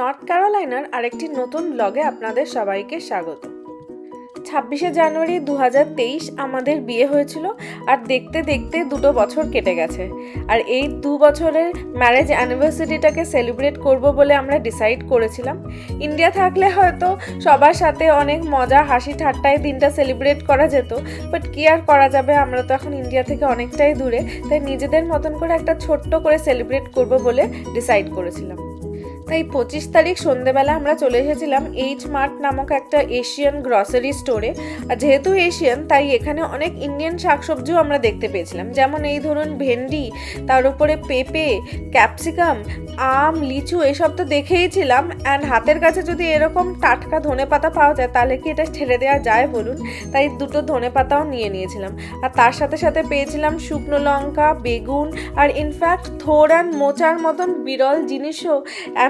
North ক্যারোলাইনার আরেকটি নতুন ব্লগে আপনাদের সবাইকে স্বাগত। ছাব্বিশে জানুয়ারি দু হাজার তেইশ আমাদের বিয়ে হয়েছিল আর দেখতে দেখতে দুটো বছর কেটে গেছে। আর এই দু বছরের ম্যারেজ অ্যানিভার্সারিটাকে সেলিব্রেট করব বলে আমরা ডিসাইড করেছিলাম। ইন্ডিয়া থাকলে হয়তো সবার সাথে অনেক মজা, হাসি, ঠাট্টায় দিনটা সেলিব্রেট করা যেত বাট কি আর করা যাবে? আমরা তো এখন ইন্ডিয়া থেকে অনেকটাই দূরে, তাই নিজেদের মতন করে একটা ছোট্ট করে সেলিব্রেট করব বলে ডিসাইড করেছিলাম। তাই পঁচিশ তারিখ সন্ধেবেলা আমরা চলে এসেছিলাম এইচ মার্ট নামক একটা এশিয়ান গ্রসারি স্টোরে আর যেহেতু এশিয়ান তাই এখানে অনেক ইন্ডিয়ান শাকসবজিও আমরা দেখতে পেয়েছিলাম। যেমন এই ধরুন ভেন্ডি, তার উপরে পেঁপে ক্যাপসিকাম আম, লিচু, এসব তো দেখেইছিলাম। অ্যান্ড হাতের কাছে যদি এরকম টাটকা ধনে পাতা পাওয়া যায়, তাহলে কি এটা ছেড়ে দেওয়া যায় বলুন? তাই দুটো ধনে পাতাও নিয়ে নিয়েছিলাম। আর তার সাথে সাথে পেয়েছিলাম শুকনো লঙ্কা, বেগুন, আর ইনফ্যাক্ট থোর অ্যান্ড মোচার মতন বিরল জিনিসও।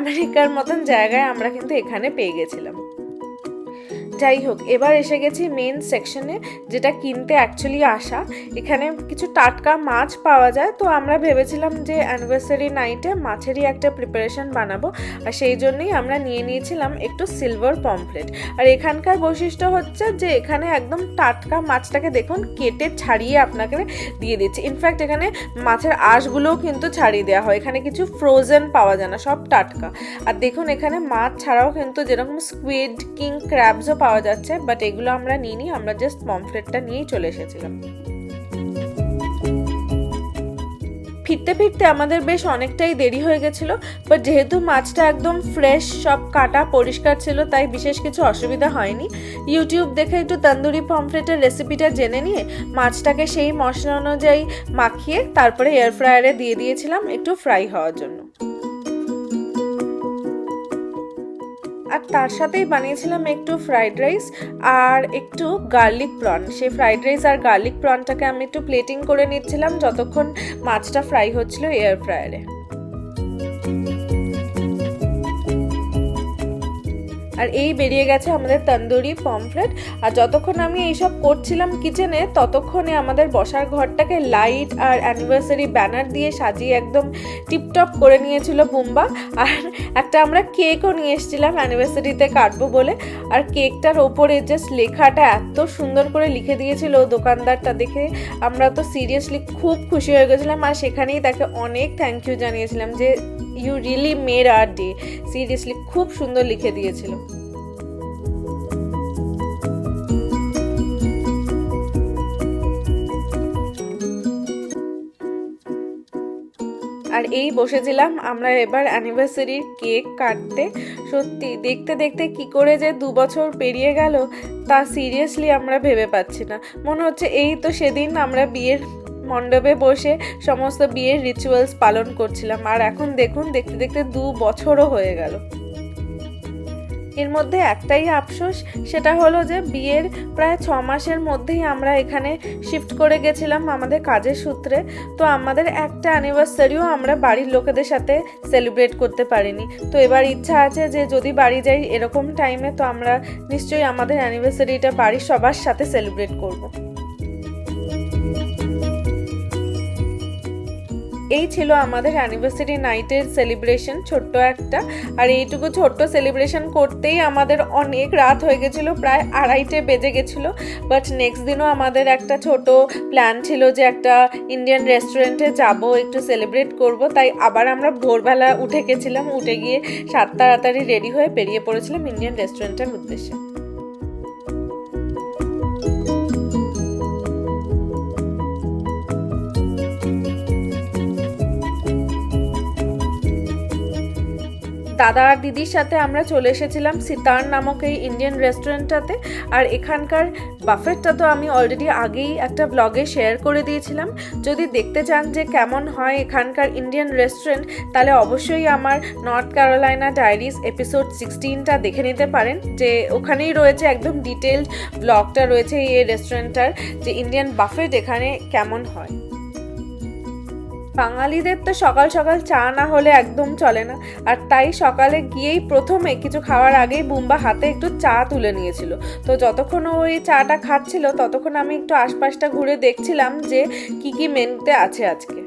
আমেরিকার মতন জায়গায় আমরা কিন্তু এখানে পেয়ে গেছিলাম। যাই হোক, এবার এসে গেছি মেন সেকশনে যেটা কিনতে অ্যাকচুয়ালি আসা। এখানে কিছু টাটকা মাছ পাওয়া যায়, তো আমরা ভেবেছিলাম যে অ্যানিভার্সারি নাইটে মাছেরই একটা প্রিপারেশন বানাবো, আর সেই জন্যই আমরা নিয়ে নিয়েছিলাম একটু সিলভার পমফ্লেট আর এখানকার বৈশিষ্ট্য হচ্ছে যে এখানে একদম টাটকা মাছটাকে দেখুন, কেটে ছাড়িয়ে আপনাকে দিয়ে দিচ্ছে। ইনফ্যাক্ট এখানে মাছের আঁশগুলোও কিন্তু ছাড়িয়ে দেওয়া হয়। এখানে কিছু ফ্রোজেন পাওয়া যায় না, সব টাটকা। আর দেখুন, এখানে মাছ ছাড়াও কিন্তু যেরকম স্কুইড কিং ক্র্যাবসও পাওয়া যাচ্ছে বাট এগুলো আমরা নিইনি, আমরা জাস্ট পমফ্লেটটা নিয়েই চলে এসেছিলাম। ফিরতে ফিরতে আমাদের বেশ অনেকটাই দেরি হয়ে গেছিল বাট যেহেতু মাছটা একদম ফ্রেশ সব কাটা পরিষ্কার ছিল, তাই বিশেষ কিছু অসুবিধা হয়নি। ইউটিউব দেখে একটু তন্দুরি পমফ্লেটের রেসিপিটা জেনে নিয়ে মাছটাকে সেই মশলা অনুযায়ী মাখিয়ে তারপরে এয়ার ফ্রায়ারে দিয়ে দিয়েছিলাম একটু ফ্রাই হওয়ার জন্য। আর তার সাথেই বানিয়েছিলাম একটু ফ্রাইড রাইস আর একটু গার্লিক প্রন সেই ফ্রাইড রাইস আর গার্লিক প্রনটাকে আমি একটু প্লেটিং করে নিচ্ছিলাম যতক্ষণ মাছটা ফ্রাই হচ্ছিল এয়ার ফ্রায়ারে আর এই বেরিয়ে গেছে আমাদের তন্দুরি পমফ্লেট আর যতক্ষণ আমি এইসব করছিলাম কিচেনে, ততক্ষণে আমাদের বসার ঘরটাকে লাইট আর অ্যানিভার্সারি ব্যানার দিয়ে সাজিয়ে একদম টিপটপ করে নিয়েছিল বুম্বা। আর একটা আমরা কেকও নিয়ে এসেছিলাম অ্যানিভার্সারিতে কাটবো বলে। আর কেকটার ওপরে জাস্ট লেখাটা এত সুন্দর করে লিখে দিয়েছিল দোকানদারটা দেখে। আমরা তো সিরিয়াসলি খুব খুশি হয়ে গেছিলাম। আর সেখানেই তাকে অনেক থ্যাংক ইউ জানিয়েছিলাম যে you really made our day seriously খুব সুন্দর লিখে দিয়েছিল। আর এই বসেছিলাম আমরা এবার অ্যানিভার্সারির কেক কাটতে। সত্যি, দেখতে দেখতে কি করে যে দু বছর পেরিয়ে গেল, তা সিরিয়াসলি আমরা ভেবে পাচ্ছি না। মনে হচ্ছে এই তো সেদিন আমরা বিয়ের মণ্ডপে বসে সমস্ত বিয়ের রিচুয়ালস পালন করছিলাম। আর এখন দেখুন, দেখতে দেখতে দু বছরও হয়ে গেল। এর মধ্যে একটাই আফসোস, সেটা হলো যে বিয়ের প্রায় ছ মাসের মধ্যেই আমরা এখানে শিফট করে গেছিলাম আমাদের কাজের সূত্রে। তো আমাদের একটা অ্যানিভার্সারিও আমরা বাড়ির লোকেদের সাথে সেলিব্রেট করতে পারিনি। তো এবার ইচ্ছা আছে যে যদি বাড়ি যাই এরকম টাইমে তো আমরা নিশ্চয়ই আমাদের অ্যানিভার্সারিটা বাড়ির সবার সাথে সেলিব্রেট করব। এই ছিল আমাদের অ্যানিভার্সারি নাইটের সেলিব্রেশন ছোট্ট একটা। আর এইটুকু ছোট্ট সেলিব্রেশন করতেই আমাদের অনেক রাত হয়ে গেছিল, প্রায় আড়াইটে বেজে গেছিল। বাট নেক্সট দিনও আমাদের একটা ছোট প্ল্যান ছিল যে একটা ইন্ডিয়ান রেস্টুরেন্টে যাব, একটু সেলিব্রেট করব। তাই আবার আমরা ভোরবেলা উঠে গেছিলাম, উঠে গিয়ে সাত তাড়াতাড়ি রেডি হয়ে বেরিয়ে পড়েছিলাম ইন্ডিয়ান রেস্টুরেন্টের উদ্দেশ্যে। দাদা আর দিদির সাথে আমরা চলে এসেছিলাম সিতার নামক এই ইন্ডিয়ান রেস্টুরেন্টটাতে আর এখানকার বাফেটটা তো আমি অলরেডি আগেই একটা ব্লগে শেয়ার করে দিয়েছিলাম। যদি দেখতে চান যে কেমন হয় এখানকার ইন্ডিয়ান রেস্টুরেন্ট তাহলে অবশ্যই আমার নর্থ ক্যারোলাইনা ডায়েরিজ এপিসোড সিক্সটিনটা দেখে নিতে পারেন। যে ওখানেই রয়েছে একদম ডিটেলড ব্লগটা রয়েছে এই রেস্টুরেন্টটার যে ইন্ডিয়ান বাফেট এখানে কেমন হয়। বাঙালিদের তো সকাল সকাল চা না হলে একদম চলে না। আর তাই সকালে গিয়েই প্রথমে কিছু খাওয়ার আগেই বুম্বা হাতে একটু চা তুলে নিয়েছিল। তো যতক্ষণ ওই চাটা খাচ্ছিল, ততক্ষণ আমি একটু আশপাশটা ঘুরে দেখছিলাম যে কি কি মেনুতে আছে আজকে।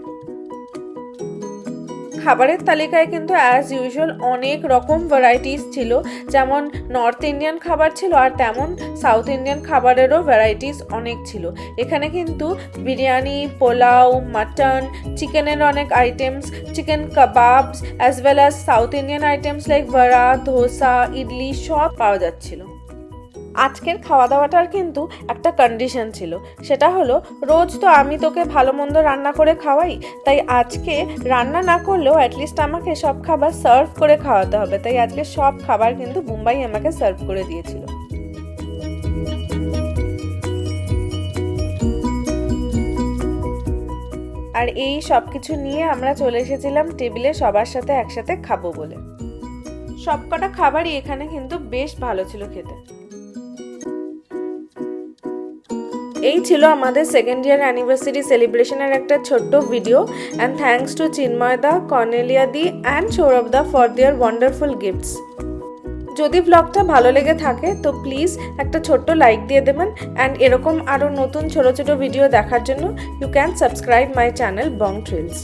খাবারের তালিকায় কিন্তু অ্যাজ ইউজুয়াল অনেক রকম ভ্যারাইটিস ছিল। যেমন নর্থ ইন্ডিয়ান খাবার ছিল আর তেমন সাউথ ইন্ডিয়ান খাবারেরও ভ্যারাইটিস অনেক ছিল। এখানে কিন্তু বিরিয়ানি, পোলাও মাটন চিকেনের অনেক items chicken kebabs as well as South Indian items like vada dosa idli সব পাওয়া যাচ্ছিল। আজকের খাওয়া দাওয়াটার কিন্তু একটা কন্ডিশন ছিল। সেটা হলো, রোজ তো আমি তোকে ভালো মন্দ রান্না করে খাওয়াই, তাই আজকে রান্না না করলেও অ্যাটলিস্ট আমাকে সব খাবার সার্ভ করে খাওয়াতে হবে। তাই আজকে সব খাবার কিন্তু মুম্বাই আমাকে সার্ভ করে দিয়েছিল। আর এই সব কিছু নিয়ে আমরা চলে এসেছিলাম টেবিলে, সবার সাথে একসাথে খাব বলে। সবকটা খাবারই এখানে কিন্তু বেশ ভালো ছিল খেতে। এই ছিল আমাদের সেকেন্ড ইয়ার অ্যানিভার্সারি সেলিব্রেশনের একটা ছোট্ট video and thanks to Chinmoy da Cornelia di and Sourav da for their wonderful gifts যদি ব্লগটা ভালো লেগে থাকে, তো প্লিজ একটা ছোট্ট লাইক দিয়ে দেবেন অ্যান্ড এরকম আরও নতুন ছোট ছোট ভিডিও দেখার জন্য you can subscribe my channel Bong Trills